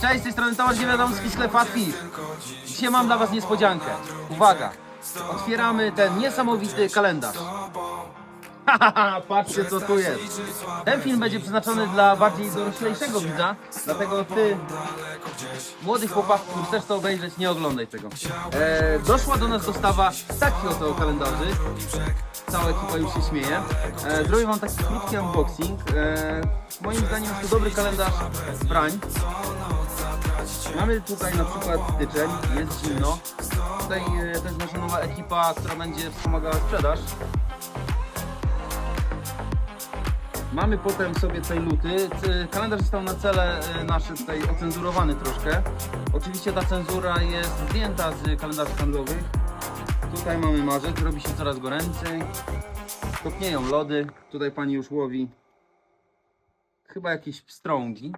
Cześć, z tej strony Tomasz Niewiadomski, sklep Fat Fish. Dzisiaj mam dla Was niespodziankę. Uwaga, otwieramy ten niesamowity kalendarz. Hahaha, patrzcie co tu jest. Ten film będzie przeznaczony dla bardziej doroślejszego widza, dlatego Ty, młody chłopak, który chcesz to obejrzeć, nie oglądaj tego. E, doszła do nas dostawa takich oto kalendarzy. Cała ekipa już się śmieje. E, zrobię Wam taki krótki unboxing. E, moim zdaniem jest to dobry kalendarz brań. Mamy tutaj na przykład styczeń, jest zimno. Tutaj e, to jest nasza nowa ekipa, która będzie wspomagała sprzedaż. Mamy potem sobie tutaj luty. Kalendarz został na cele e, nasze tutaj ocenzurowany troszkę. Oczywiście ta cenzura jest zdjęta z kalendarzy handlowych. Tutaj mamy marzec, robi się coraz goręcej. Topnieją lody. Tutaj pani już łowi chyba jakieś pstrągi.